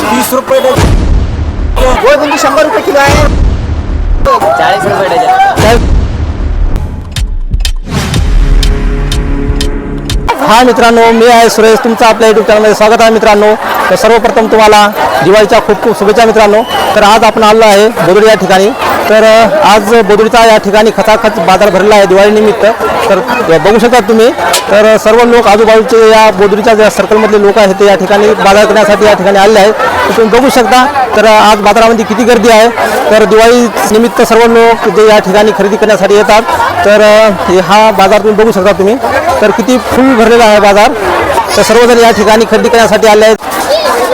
तीस रुपये डझन गोळगुंडी शंभर रुपये किलो आहे. चाळीस रुपये डझन हा मित्रांनो मी आहे सुरेश तुमचं आपल्या युट्यूब चॅनलमध्ये स्वागत आहे मित्रांनो. तर सर्वप्रथम तुम्हाला दिवाळीच्या खूप खूप शुभेच्छा मित्रांनो. तर आज आपण आलो आहे बोदडी या ठिकाणी. तर आज बोदडीचा या ठिकाणी खचाखच बाजार भरला आहे दिवाळीनिमित्त तर बघू शकता तुम्ही. तर सर्व लोक आजूबाजूचे या बोदडीच्या ज्या सर्कलमधले लोक आहेत ते या ठिकाणी बाजार करण्यासाठी या ठिकाणी आले आहेत. तर तुम्ही बघू शकता तर आज बाजारामध्ये किती गर्दी आहे. तर दिवाळी निमित्त सर्व लोक जे या ठिकाणी खरेदी करण्यासाठी येतात. तर हे हा बाजार तुम्ही बघू शकता तुम्ही. तर किती फुल भरलेला आहे बाजार. तर सर्वजण या ठिकाणी खरेदी करण्यासाठी आले आहेत.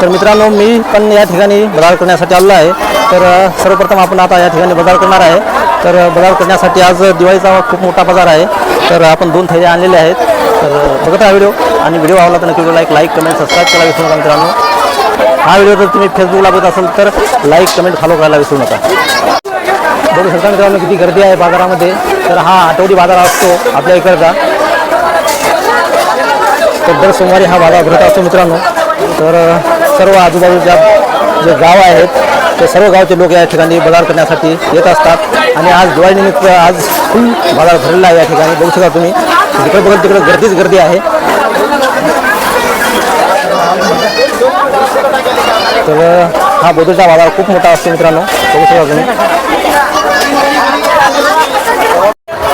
तर मित्रांनो मी पण या ठिकाणी बाजार करण्यासाठी आलो आहे. तर सर्वप्रथम आपण आता या ठिकाणी बाजार करणार आहे. तर अ, बाजार करण्यासाठी आज दिवाळीचा खूप मोठा बाजार आहे. तर आपण दोन थैल्या आणलेले आहेत. तर बघत राहा व्हिडिओ. आणि व्हिडिओ आवडला तर नक्की लाईक लाईक कमेंट सबस्क्राईब करायला विसरू नका मित्रांनो. हा व्हिडिओ जर तुम्ही फेसबुकला बघत असाल तर लाईक कमेंट फॉलो करायला विसरू नका. बघू शकता मित्रांनो किती गर्दी आहे बाजारामध्ये. तर हा आठवडी बाजार असतो आपल्या इकडचा. दर सोमवारी हा बाजार भरत असतो मित्रांनो. तर सर्व आजूबाजूच्या जे गाव आहेत ते सर्व गावचे लोक या ठिकाणी बाजार करण्यासाठी येत असतात. आणि आज दिवाळीनिमित्त आज फुल बाजार भरलेला आहे या ठिकाणी. बघू शकता तुम्ही जिकडे बघत तिकडे गर्दीच गर्दी आहे. तर हा बोधूचा बाजार खूप मोठा असतो मित्रांनो. बघू शकता तुम्ही.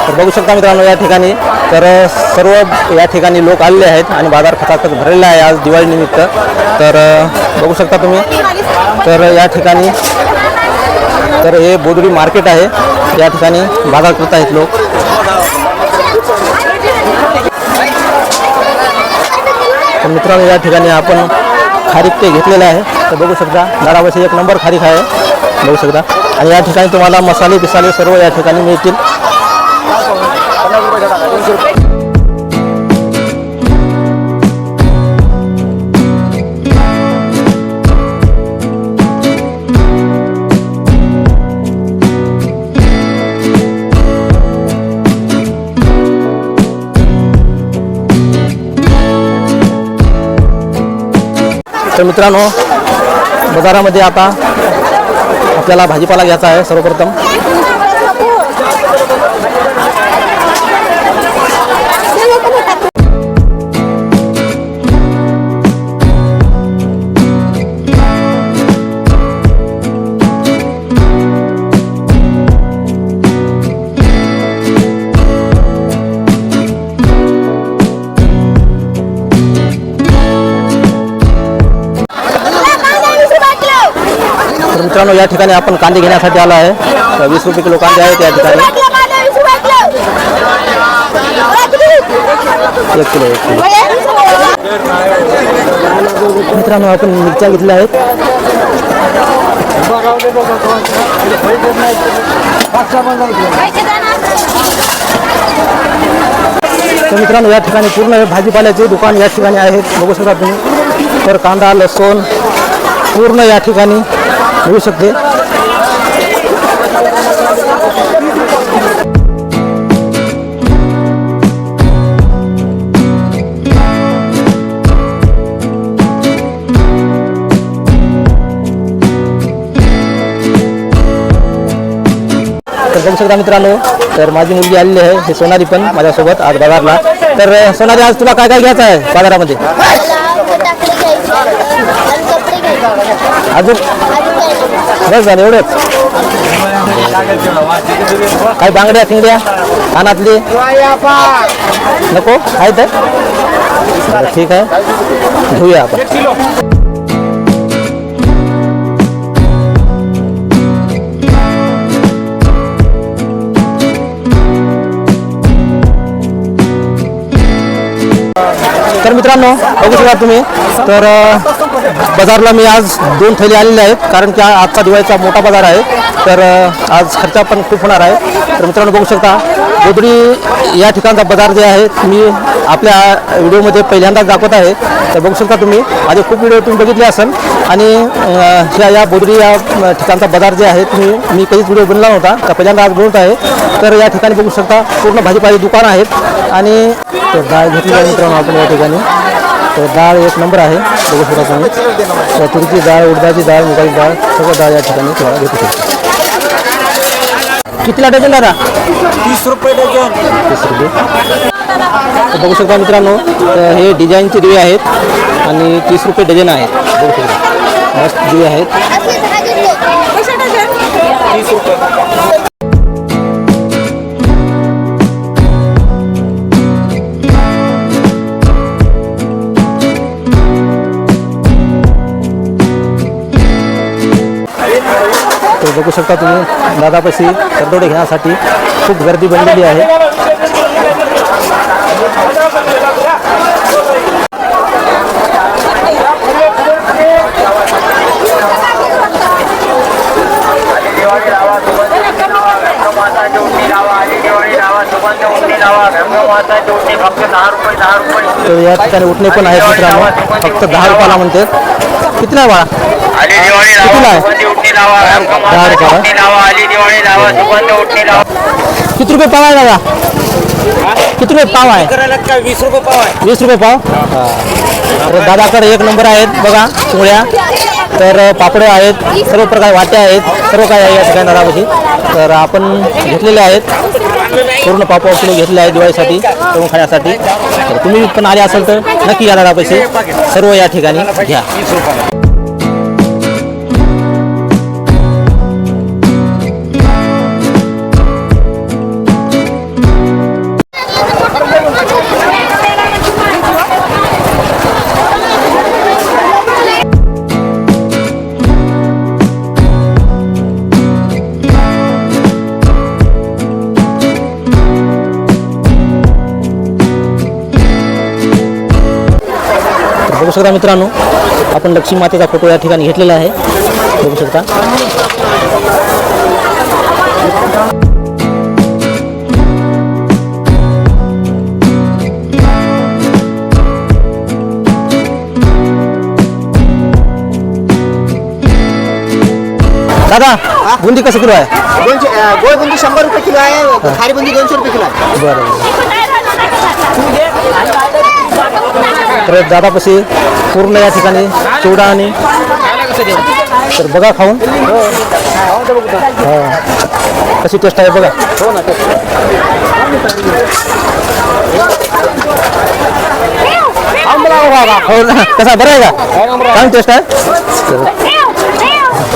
तर बघू शकता मित्रांनो या ठिकाणी. तर सर्व या ठिकाणी लोक आलेले आहेत आणि बाजार खचाखच भरलेला आहे आज दिवाळीनिमित्त तर बघू शकता तुम्ही. तर या ठिकाणी तर हे बोदडी मार्केट आहे. या ठिकाणी बाजार करत आहेत लोक. तर मित्रांनो या ठिकाणी आपण खारीक ते घेतलेलं आहे. तर बघू शकता दरावर्षी एक नंबर खारीक आहे. बघू शकता. आणि या ठिकाणी तुम्हाला मसाले बिसाले सर्व या ठिकाणी मिळतील. तर मित्रांनो बाजारामध्ये आता आपल्याला भाजीपाला घ्यायचा आहे सर्वप्रथम. मित्रांनो, या ठिकाणी आपण कांदे घेण्यासाठी आलो आहे. वीस रुपये किलो कांदे आहेत या ठिकाणी. एक किलो एक किलो. मित्रांनो, आपण मिरच्या घेतल्या आहेत. तर मित्रांनो पूर्ण हे भाजीपाल्याचे दुकान या ठिकाणी आहेत बघू कांदा, लसूण, पूर्ण या ठिकाणी. मिळू शकते. तर बघू शकता मित्रांनो तर माझी मुलगी आलेली आहे हे सोनारी पण माझ्यासोबत आज बाजारला. तर सोनारी आज तुला काय काय घ्यायचं आहे बाजारामध्ये? अजून बस झालं एवढंच. काय बांगड्या तिंगड्या कानातली? नको? आहे तर? ठीक आहे. घेऊया आपण. तर मित्रांनो बघू शकता तुम्ही. तर बाजारला मी आज दोन थैली आलेले आहेत कारण की आजचा दिवाळीचा मोठा बाजार आहे. तर आज खर्च पण खूप होणार आहे. तर मित्रांनो बघू शकता गोदडी या ठिकाणचा बाजार जे आहे मी आपल्या व्हिडिओमध्ये पहिल्यांदाच दाखवत आहे. तर बघू शकता तुम्ही माझे खूप व्हिडिओ तुम्ही बघितले असाल आणि ह्या या बोदरी या ठिकाणचा बाजार जे आहे तुम्ही मी कधीच व्हिडिओ बनला नव्हता. तर पहिल्यांदा आज बनवत आहे. तर या ठिकाणी बघू शकता पूर्ण भाजीपाली दुकान आहेत. आणि तर डाळ घेतली आहे मित्रांनो आपण या ठिकाणी. तर डाळ एक नंबर आहे बघू शकता तुम्ही. तर तुरीची डाळ उडदाची डाळ मुगाची डाळ सगळं डाळ या ठिकाणी तुम्हाला भेटू शकतो. कितीला डझन दादा तीस रुपये डझन. तीस रुपये. बघू शकता मित्रांनो तर हे डिझाईनचे दिवे आहेत आणि तीस रुपये डझन आहेत. बघू शकता. मस्त दिवे आहेत. तर बघू शकता तुम्ही दादापाशी करदोडे घेण्यासाठी खूप गर्दी बनलेली आहे. दिवाळी लावा सुगंध लावा गंगमाताची उंडी लावा आली दिवाळी लावा सुगंध उंडी लावा गंगमाताची उंडी फक्त दहा रुपये दहा रुपये तर या ठिकाणी उठणे पण आहेत मित्रांनो फक्त दहा रुपयाला म्हणते. किती नाही बाळा? आली दिवाळी लावा? सुगंधी उंडी लावा दहा गंगमाताची रुपयाला? उंडी लावा आली दिवाळी लावा सुगंध उंडी लावा. किती रुपये पाव आहे दादा? किती रुपये पाव आहे? करायला काय वीस रुपये पाव? आहे वीस रुपये पाव. तर दादाकडे एक नंबर आहेत बघा पोळ्या तर पापडे आहेत सर्व प्रकार वाट्या आहेत सर्व काय आहे या ठिकाणी दादापाशी. तर आपण घेतलेले आहेत. पूर्ण पापड किलो घेतले आहे दिवाळीसाठी करून खाण्यासाठी. तर तुम्ही पण आले असाल तर नक्की या दादापाशी. सर्व या ठिकाणी घ्या. तर बघू शकता मित्रांनो आपण लक्ष्मी मातेचा फोटो या ठिकाणी घेतलेला आहे. बघू शकता. दादा बुंदी कसं किलो आहे? दोनशे अं, गोड बुंदी शंभर रुपये किलो आहे खारी बुंदी दोनशे रुपये किलो आहे. बरं तर दादापाशी पूर्ण या ठिकाणी चिवडा आणि तर बघा खाऊन. हा. कशी टेस्ट आहे बघा. हो ना कसा बरं आहे का? छान टेस्ट आहे?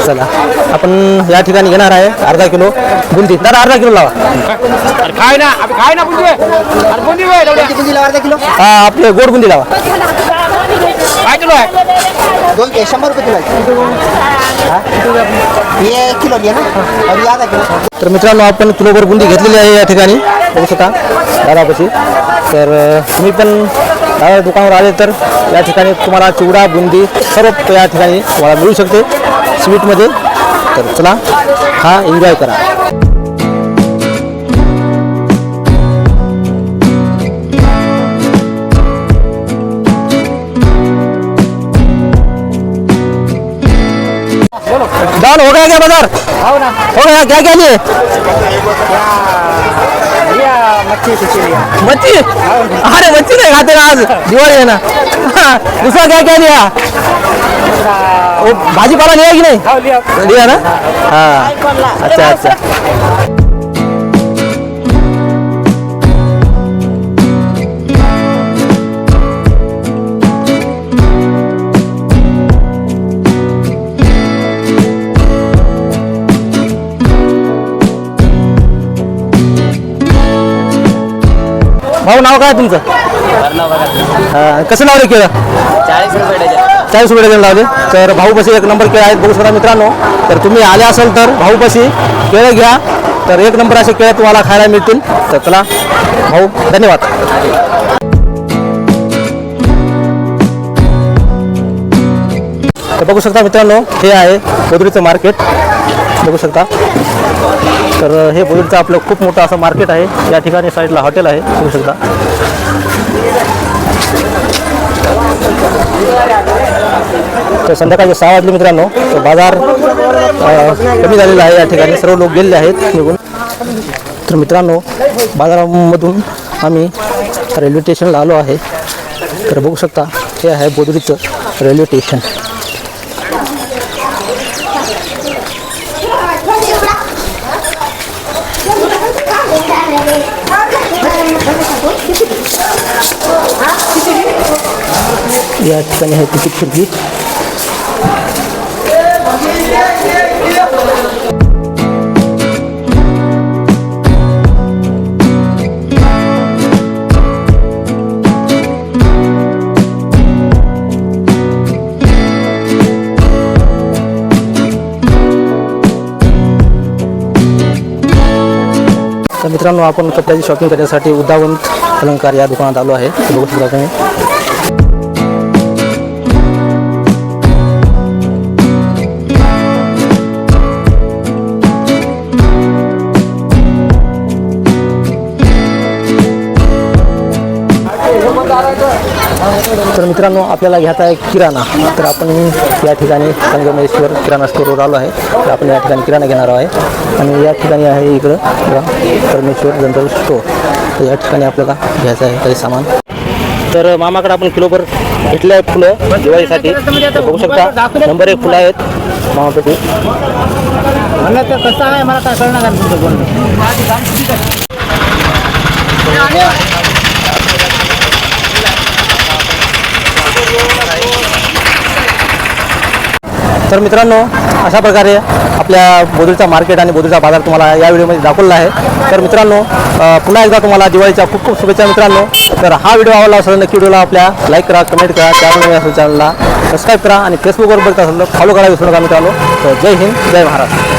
चला आपण या ठिकाणी घेणार आहे अर्धा किलो बुंदी. दादा अर्धा किलो लावा. खाय ना खाय ना बुंदी. बुंदी किती लावा अर्धा किलो? हा आपले गोड बुंदी लावा. काय किलो आहे दोन ए, शंभर रुपये किलो आहे. ये किलो ना. आधा किलो. तर मित्रांनो आपण किलोभर बुंदी घेतलेली आहे या ठिकाणी. बघू शकता दादापाशी. तर अ, तुम्ही पण दादा दुकानावर आले तर या ठिकाणी तुम्हाला चिवडा बुंदी सर्व या ठिकाणी तुम्हाला मिळू शकते स्वीटमध्ये तर चला हा एन्जॉय करा. डाल हो गया क्या बाज़ार? हो हो गया क्या क्या लिए मच्छी अरे मच्छी नहीं खाते ना आज? दिवाली है ना. हाँ, दूसरा क्या क्या लिया वो भाजी पाला लिया कि नहीं? लिया ना? हाँ. अच्छा अच्छा. भाऊ नाव काय तुमचं? हा, कसं लावलं केळं? चाळीस रुपये डझन. चाळीस रुपये डझन लावले. तर भाऊपाशी एक नंबर केळं आहेत बघू शकता मित्रांनो. तर तुम्ही आले असाल तर भाऊपाशी केळं घ्या. तर एक नंबर असे केळं तुम्हाला खायला मिळतील. तर चला भाऊ धन्यवाद. तर बघू शकता मित्रांनो हे आहे बोदरीचं मार्केट. बघू शकता. तर हे बोदरीचं आपलं खूप मोठं असं मार्केट आहे. या ठिकाणी साईडला हॉटेल आहे. बघू शकता. तर संध्याकाळचे सहा वाजले मित्रांनो. तर बाजार कमी झालेला आहे या ठिकाणी. सर्व लोक गेलेले आहेत निघून. तर मित्रांनो बाजारामधून आम्ही रेल्वे स्टेशनला आलो आहे. तर बघू शकता हे आहे बोदरीचं रेल्वे स्टेशन या ठिकाणी आहे तिकीट खिडकी तर मित्रांनो आपण कपड्याची शॉपिंग करण्यासाठी उदावंत अलंकार या दुकानात आलो आहे. ते बघू शकता तुम्ही. तर मित्रांनो आपल्याला घ्यायचा आहे किराणा. तर आपण या ठिकाणी संगमेश्वर किराणा स्टोरवर आलो आहे. तर आपण या ठिकाणी किराणा घेणार आहे आणि या ठिकाणी आहे इकडं परमेश्वर जनरल स्टोर तर या ठिकाणी आपल्याला घ्यायचं आहे काही सामान. तर मामाकडे आपण किलोभर घेतलं आहे फुलं दिवाळीसाठी. बघू शकता नंबर एक फुलं आहेत मामापैकी. मला तर कसं आहे? मला काय कळणार नाही तुमचं बोलणं तर मित्रांनो अशा प्रकारे आपल्या बोदूचा मार्केट आणि बोदूचा बाजार तुम्हाला या व्हिडिओमध्ये दाखवला आहे. तर मित्रांनो पुन्हा एकदा तुम्हाला दिवाळीच्या खूप खूप शुभेच्छा मित्रांनो. तर हा व्हिडिओ आवडला असेल नक्की व्हिडिओला आपल्या लाईक करा कमेंट करा त्यामुळे असेल चॅनलला सबस्क्राईब करा आणि फेसबुकवर बघत असेल तर फॉलो करा विसरू नका मित्रांनो. तर जय हिंद जय महाराष्ट्र.